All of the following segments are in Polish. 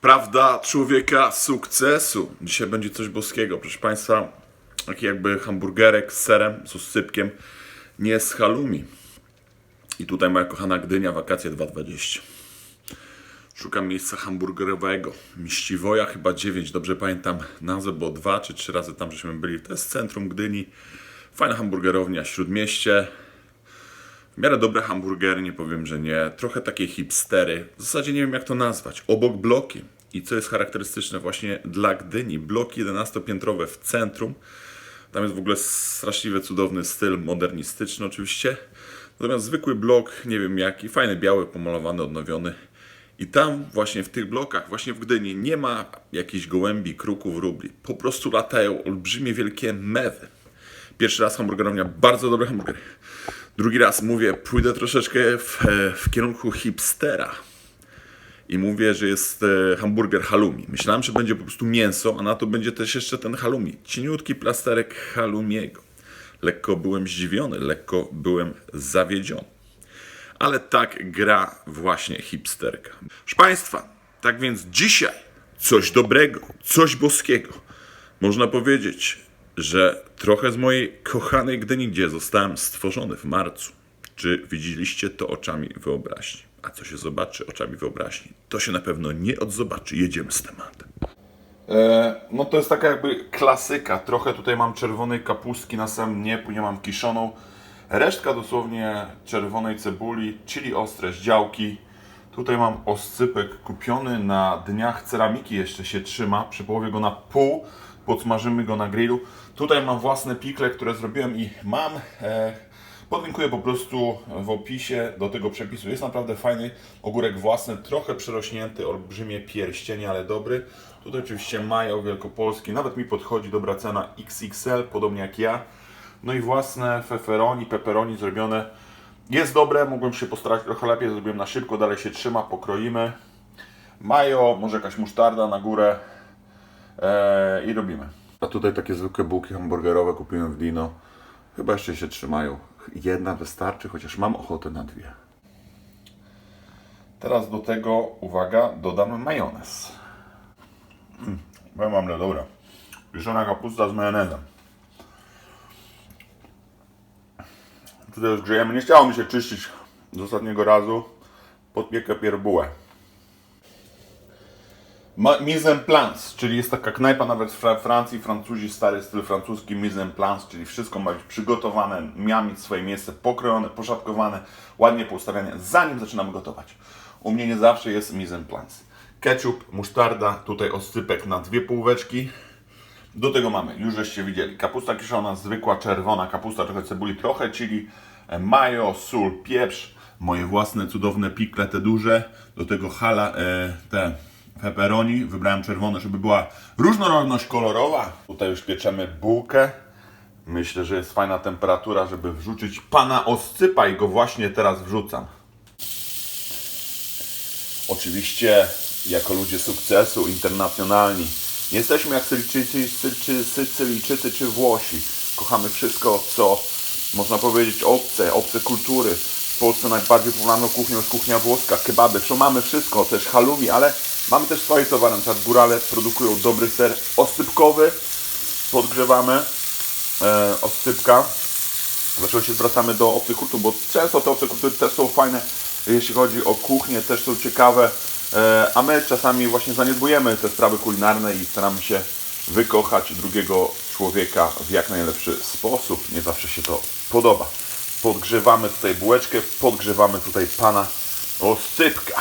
Prawda człowieka sukcesu. Dzisiaj będzie coś boskiego. Proszę Państwa, taki jakby hamburgerek z serem, z osypkiem, nie z halloumi. I tutaj moja kochana Gdynia, wakacje 2.20. Szukam miejsca hamburgerowego. Miściwoja chyba 9, dobrze pamiętam nazwę, bo dwa czy trzy razy tam żeśmy byli. To jest centrum Gdyni. Fajna hamburgerownia, śródmieście. W miarę dobre hamburgery, nie powiem, że nie. Trochę takie hipstery. W zasadzie nie wiem, jak to nazwać. Obok bloki. I co jest charakterystyczne właśnie dla Gdyni. Bloki 11-piętrowe w centrum. Tam jest w ogóle straszliwie cudowny styl, modernistyczny oczywiście. Natomiast zwykły blok, nie wiem jaki, fajny, biały, pomalowany, odnowiony. I tam właśnie w tych blokach, właśnie w Gdyni, nie ma jakichś gołębi, kruków, rubli. Po prostu latają olbrzymie, wielkie mewy. Pierwszy raz hamburgerownia, bardzo dobre hamburgery. Drugi raz mówię, pójdę troszeczkę w, e, w kierunku hipstera. I mówię, że jest e, hamburger halloumi. Myślałem, że będzie po prostu mięso, a na to będzie też jeszcze ten halloumi. Cieniutki plasterek halloumiego. Lekko byłem zdziwiony, lekko byłem zawiedziony. Ale tak gra właśnie hipsterka. Proszę Państwa, tak więc dzisiaj coś dobrego, coś boskiego. Można powiedzieć, że trochę z mojej kochanej Gdyni, gdzie zostałem stworzony w marcu. Czy widzieliście to oczami wyobraźni? A co się zobaczy oczami wyobraźni? To się na pewno nie odzobaczy. Jedziemy z tematem. E, no to jest taka jakby klasyka. Trochę tutaj mam czerwonej kapustki na samym dnie, później mam kiszoną. Resztka dosłownie czerwonej cebuli, czyli ostre działki. Tutaj mam oscypek kupiony na dniach ceramiki, jeszcze się trzyma. Przy połowie go na pół, podsmażymy go na grillu. Tutaj mam własne pikle, które zrobiłem i mam. E, podlinkuję po prostu w opisie do tego przepisu. Jest naprawdę fajny ogórek własny, trochę przerośnięty, olbrzymie pierścienie, ale dobry. Tutaj oczywiście majo wielkopolski, nawet mi podchodzi dobra cena XXL, podobnie jak ja. No i własne feferoni, pepperoni zrobione. Jest dobre, mógłbym się postarać trochę lepiej, zrobiłem na szybko, dalej się trzyma, pokroimy. Majo, może jakaś musztarda na górę eee, i robimy. A tutaj takie zwykłe bułki hamburgerowe kupiłem w Dino. Chyba jeszcze się trzymają. Jedna wystarczy, chociaż mam ochotę na dwie. Teraz do tego, uwaga, dodamy majonez. Mm, powiem wam, dobra. Piszona kapusta z majonezem. Tutaj już grzejemy. Nie chciało mi się czyścić z ostatniego razu. Podpiekę pierbułę. Mise en place, czyli jest taka knajpa nawet w Fra- Francji, Francuzi, stary styl francuski, mise en place, czyli wszystko ma być przygotowane, miała mieć swoje miejsce, pokrojone, poszatkowane, ładnie poustawiane, zanim zaczynamy gotować. U mnie nie zawsze jest mise en place. Ketchup, musztarda, tutaj oscypek na dwie półeczki. Do tego mamy, już żeście widzieli, kapusta kiszona, zwykła czerwona kapusta, trochę cebuli, trochę chili, e, mayo, sól, pieprz, moje własne cudowne pikle, te duże, do tego hala, e, te pepperoni, wybrałem czerwone, żeby była różnorodność kolorowa. Tutaj już pieczemy bułkę. Myślę, że jest fajna temperatura, żeby wrzucić pana oscypa i go właśnie teraz wrzucam. Oczywiście, jako ludzie sukcesu, internacjonalni, nie jesteśmy jak Sycylijczycy, Sycy- Sycylijczycy czy Włosi. Kochamy wszystko, co można powiedzieć obce, obce kultury. W Polsce najbardziej popularną kuchnią jest kuchnia włoska, kebaby. Co mamy wszystko, też halloumi, ale mamy też swoje towary. Na przykład górale produkują dobry ser oscypkowy. Podgrzewamy e, oscypka. Dlaczego się zwracamy do obcych kultur? Bo często te obce kultury też są fajne, jeśli chodzi o kuchnię, też są ciekawe, e, a my czasami właśnie zaniedbujemy te sprawy kulinarne i staramy się wykochać drugiego człowieka w jak najlepszy sposób. Nie zawsze się to podoba. Podgrzewamy tutaj bułeczkę, podgrzewamy tutaj pana oscypka.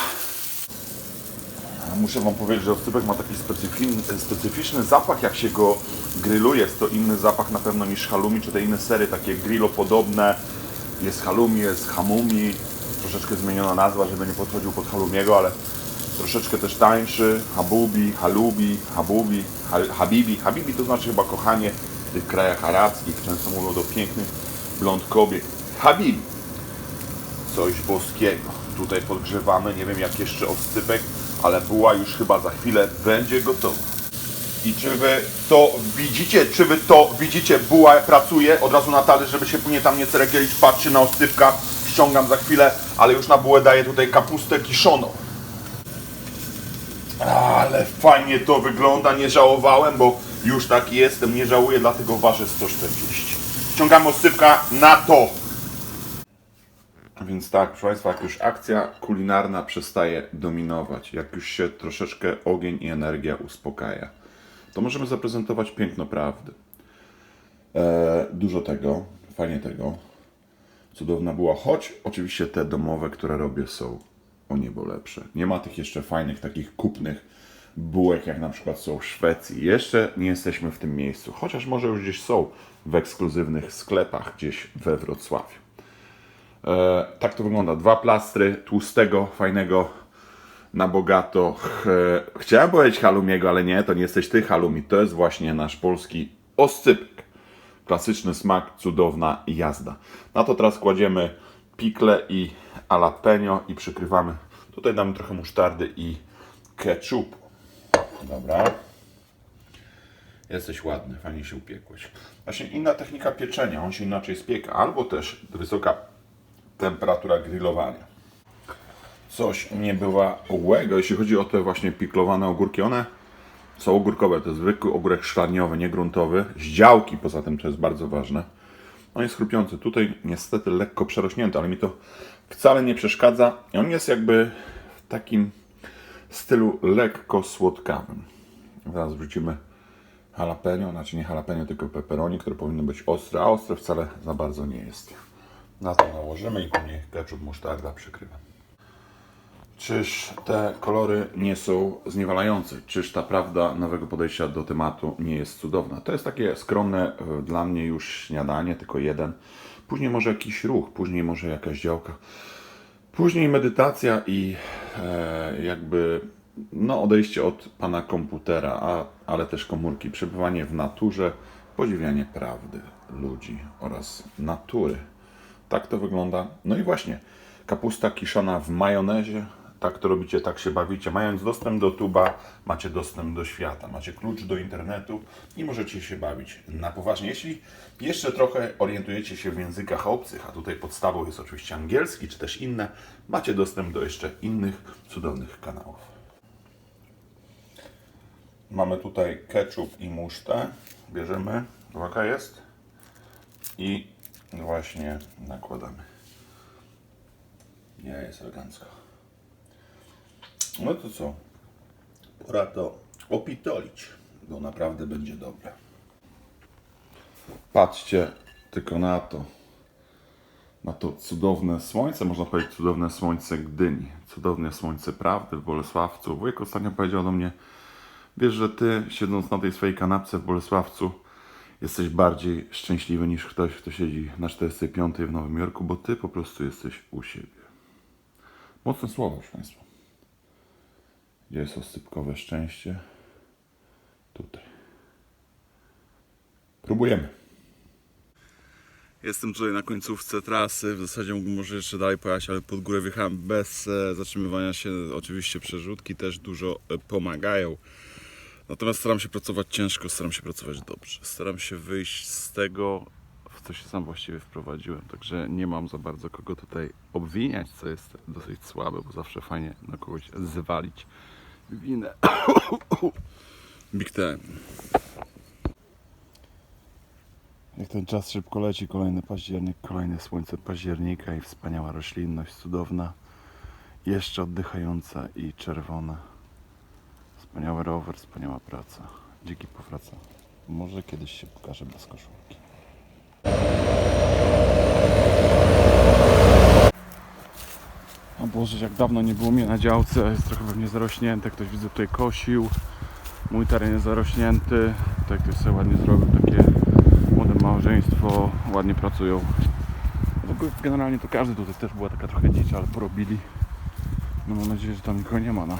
Muszę Wam powiedzieć, że oscypek ma taki specyficzny, zapach, jak się go grilluje. Jest to inny zapach na pewno niż halloumi, czy te inne sery, takie grillo podobne. Jest halloumi, jest hamumi. Troszeczkę zmieniona nazwa, żeby nie podchodził pod halloumiego, ale troszeczkę też tańszy. Habubi, halubi, habubi, ha- habibi. Habibi to znaczy chyba kochanie w tych krajach arabskich. Często mówią do pięknych blond kobiet. Habibi coś boskiego. Tutaj podgrzewamy, nie wiem jak jeszcze oscypek, ale buła już chyba za chwilę będzie gotowa. I czy wy to widzicie, czy wy to widzicie, buła pracuje od razu na talerz, żeby się później tam nie ceregielić, patrzcie na oscypka, ściągam za chwilę, ale już na bułę daję tutaj kapustę kiszoną. Ale fajnie to wygląda, nie żałowałem, bo już taki jestem, nie żałuję, dlatego ważę 140. Wciągamy osypka na to. Więc tak, proszę Państwa, jak już akcja kulinarna przestaje dominować, jak już się troszeczkę ogień i energia uspokaja, to możemy zaprezentować piękno prawdy. E, dużo tego, fajnie tego, cudowna była, choć oczywiście te domowe, które robię są o niebo lepsze. Nie ma tych jeszcze fajnych, takich kupnych bułek, jak na przykład są w Szwecji. Jeszcze nie jesteśmy w tym miejscu, chociaż może już gdzieś są w ekskluzywnych sklepach gdzieś we Wrocławiu. E, tak to wygląda. Dwa plastry tłustego, fajnego, na bogato. Ch, chciałem powiedzieć halumiego, ale nie, to nie jesteś ty halumi. To jest właśnie nasz polski oscypek. Klasyczny smak, cudowna jazda. Na to teraz kładziemy pikle i jalapeno i przykrywamy. Tutaj damy trochę musztardy i ketchupu. Dobra. Jesteś ładny, fajnie się upiekłeś. Właśnie inna technika pieczenia, on się inaczej spieka, albo też wysoka temperatura grillowania. Coś niebyłego, jeśli chodzi o te właśnie piklowane ogórki, one są ogórkowe, to jest zwykły ogórek szklarniowy, nie gruntowy, z działki poza tym, to jest bardzo ważne. On jest chrupiący, tutaj niestety lekko przerośnięty, ale mi to wcale nie przeszkadza. On jest jakby w takim stylu lekko słodkawym. Zaraz wrzucimy jalapeno, znaczy nie jalapeno, tylko pepperoni, które powinno być ostre, a ostre wcale za bardzo nie jest. Na to nałożymy i później ketchup, musztarda przykrywam. Czyż te kolory nie są zniewalające? Czyż ta prawda nowego podejścia do tematu nie jest cudowna? To jest takie skromne e, dla mnie już śniadanie, tylko jeden. Później może jakiś ruch, później może jakaś działka. Później medytacja i e, jakby no, odejście od pana komputera, a, ale też komórki, przebywanie w naturze, podziwianie prawdy, ludzi oraz natury. Tak to wygląda. No i właśnie, kapusta kiszona w majonezie. Tak to robicie, tak się bawicie. Mając dostęp do tuba, macie dostęp do świata, macie klucz do internetu i możecie się bawić na poważnie. Jeśli jeszcze trochę orientujecie się w językach obcych, a tutaj podstawą jest oczywiście angielski czy też inne, macie dostęp do jeszcze innych cudownych kanałów. Mamy tutaj ketchup i musztę. Bierzemy, uwaga jest, i właśnie nakładamy. Nie, jest elegancko. No to co? Pora to opitolić, bo naprawdę będzie dobre. Patrzcie tylko na to. Na to cudowne słońce, można powiedzieć cudowne słońce Gdyni. Cudowne słońce prawdy w Bolesławcu. Wujek ostatnio powiedział do mnie, wiesz, że ty siedząc na tej swojej kanapce w Bolesławcu jesteś bardziej szczęśliwy niż ktoś, kto siedzi na 45 w Nowym Jorku, bo ty po prostu jesteś u siebie. Mocne słowa, proszę Państwa. Gdzie jest osypkowe szczęście? Tutaj. Próbujemy. Jestem tutaj na końcówce trasy. W zasadzie mógłbym może jeszcze dalej pojechać, ale pod górę wjechałem bez e, zatrzymywania się. Oczywiście przerzutki też dużo e, pomagają. Natomiast staram się pracować ciężko, staram się pracować dobrze. Staram się wyjść z tego, w co się sam właściwie wprowadziłem. Także nie mam za bardzo kogo tutaj obwiniać, co jest dosyć słabe, bo zawsze fajnie na kogoś zwalić winę. Big time. Jak ten czas szybko leci, kolejny październik, kolejne słońce października i wspaniała roślinność, cudowna, jeszcze oddychająca i czerwona. Wspaniały rower, wspaniała praca. Dziki powraca. Może kiedyś się pokaże bez koszulki. O Boże, jak dawno nie było mnie na działce, jest trochę pewnie zarośnięte, ktoś widzę tutaj kosił. Mój teren jest zarośnięty. Tutaj ktoś sobie ładnie zrobił takie młode małżeństwo, ładnie pracują. Generalnie to każdy tutaj też była taka trochę dzicz, ale porobili. No mam nadzieję, że tam nikogo nie ma na,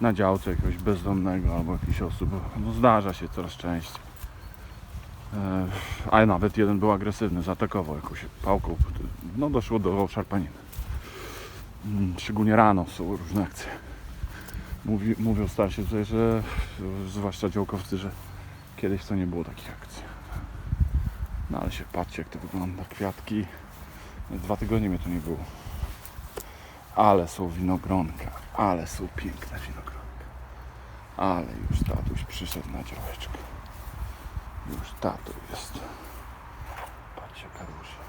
na działce jakiegoś bezdomnego albo jakichś osób. No zdarza się coraz częściej. Ale nawet jeden był agresywny, zaatakował jakąś pałką. No doszło do szarpaniny. Mm, Szczególnie rano są różne akcje. Mówi, mówią starsi tutaj, że zwłaszcza działkowcy, że kiedyś to nie było takich akcji. No ale się patrzcie jak to wygląda. Kwiatki. Dwa tygodnie mnie tu nie było. Ale są winogronka. Ale są piękne winogronka. Ale już tatuś przyszedł na działeczkę. Już tato jest. Patrzcie róża.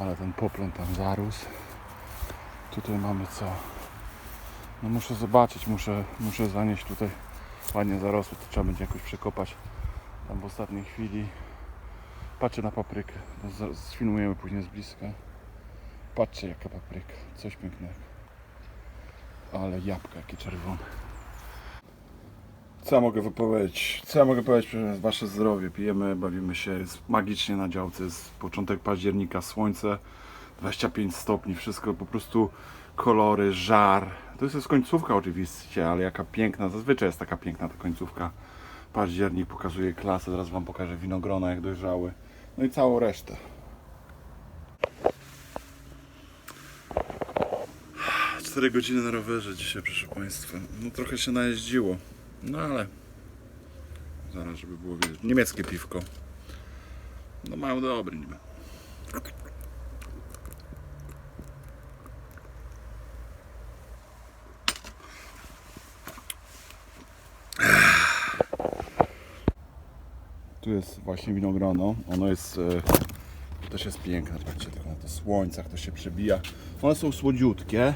Ale ten poplon tam zarósł. Tutaj mamy co? No muszę zobaczyć, muszę, muszę zanieść tutaj. Ładnie zarosło, to trzeba będzie jakoś przekopać. Tam w ostatniej chwili. Patrzę na paprykę. No, Sfilmujemy później z bliska. Patrzcie jaka papryka. Coś pięknego. Ale jabłka jakie czerwone. Co mogę wypowiedzieć? Co ja mogę powiedzieć wasze zdrowie? Pijemy, bawimy się, jest magicznie na działce, jest początek października, słońce, 25 stopni, wszystko po prostu kolory, żar. To jest końcówka oczywiście, ale jaka piękna, zazwyczaj jest taka piękna ta końcówka. Październik pokazuje klasę, zaraz wam pokażę winogrona jak dojrzały. No i całą resztę. Cztery godziny na rowerze dzisiaj, proszę Państwa. No trochę się najeździło. No ale zaraz, żeby było widać. Niemieckie piwko. No mało dobry niby. Tu jest właśnie winogrono. Ono jest e, też jest piękne. Patrzcie tylko na to słońce, jak to się przebija. One są słodziutkie.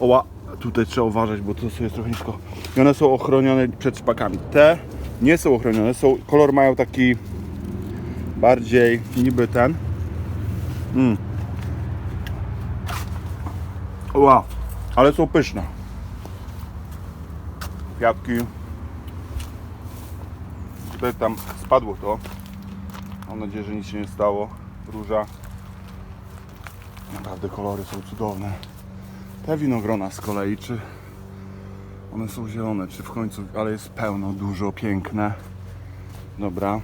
Oła, tutaj trzeba uważać, bo to jest trochę nisko. I one są ochronione przed szpakami. Te nie są ochronione, są, kolor mają taki bardziej niby ten. Mm. Ale są pyszne. Kwiatki. Tutaj tam spadło to. Mam nadzieję, że nic się nie stało. Róża. Naprawdę kolory są cudowne. Te winogrona z kolei, czy one są zielone, czy w końcu, ale jest pełno, dużo, piękne. Dobra.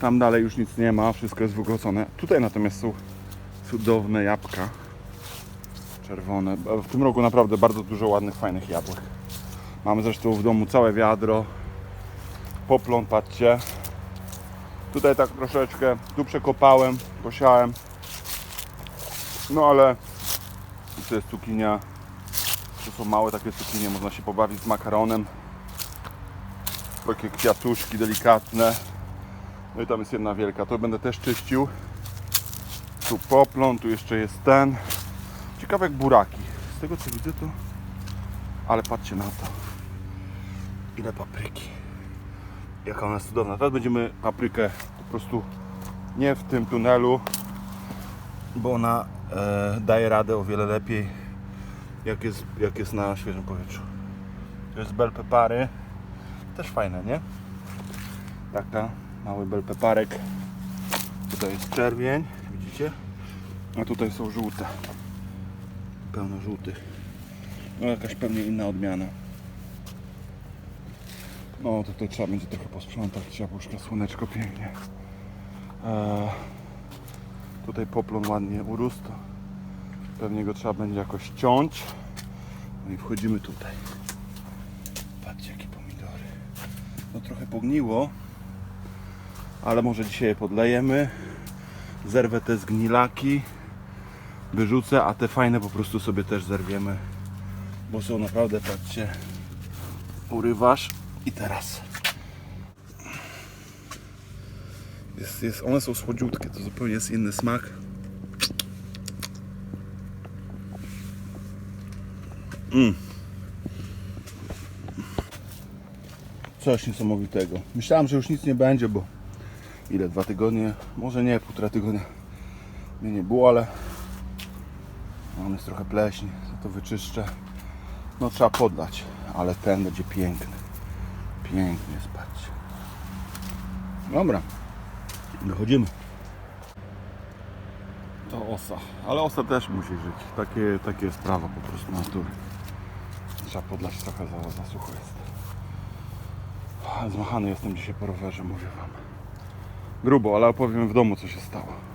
Tam dalej już nic nie ma, wszystko jest wygłocone. Tutaj natomiast są cudowne jabłka. Czerwone. W tym roku naprawdę bardzo dużo ładnych, fajnych jabłek. Mamy zresztą w domu całe wiadro. Poplon, patrzcie. Tutaj tak troszeczkę, tu przekopałem, posiałem. No ale to jest cukinia. To są małe takie cukinie, można się pobawić z makaronem. Takie kwiatuszki delikatne. No i tam jest jedna wielka. To będę też czyścił. Tu poplon, tu jeszcze jest ten. Ciekawe jak buraki. Z tego co widzę to... Ale patrzcie na to. Ile papryki. Jaka ona jest cudowna. Teraz będziemy paprykę po prostu nie w tym tunelu, bo ona e, daje radę o wiele lepiej jak jest, jak jest na świeżym powietrzu. To jest bel pepary. Też fajne, nie? Taka, mały bel peparek. Tutaj jest czerwień, widzicie? A tutaj są żółte. Pełno żółtych. No jakaś pewnie inna odmiana. No tutaj trzeba będzie trochę posprzątać. Jabłuszka, słoneczko pięknie. Eee, tutaj poplon ładnie urósł. Pewnie go trzeba będzie jakoś ciąć. No i wchodzimy tutaj. Patrzcie jakie pomidory. No trochę pogniło. Ale może dzisiaj je podlejemy. Zerwę te zgnilaki. Wyrzucę, a te fajne po prostu sobie też zerwiemy. Bo są naprawdę, patrzcie. Urywasz i teraz. Jest, jest, one są słodziutkie, to zupełnie jest inny smak. Coś niesamowitego. Myślałem, że już nic nie będzie, bo ile? Dwa tygodnie? Może nie, półtora tygodnia mnie nie było, ale on jest trochę pleśni, to wyczyszczę. No trzeba podlać, ale ten będzie piękny. Pięknie spać. Dobra, dochodzimy. To osa, ale osa też musi żyć. Takie, takie jest prawo po prostu natury. Trzeba podlać trochę, za, za sucho jest. Zmachany jestem dzisiaj po rowerze, mówię wam. Grubo, ale opowiem w domu co się stało.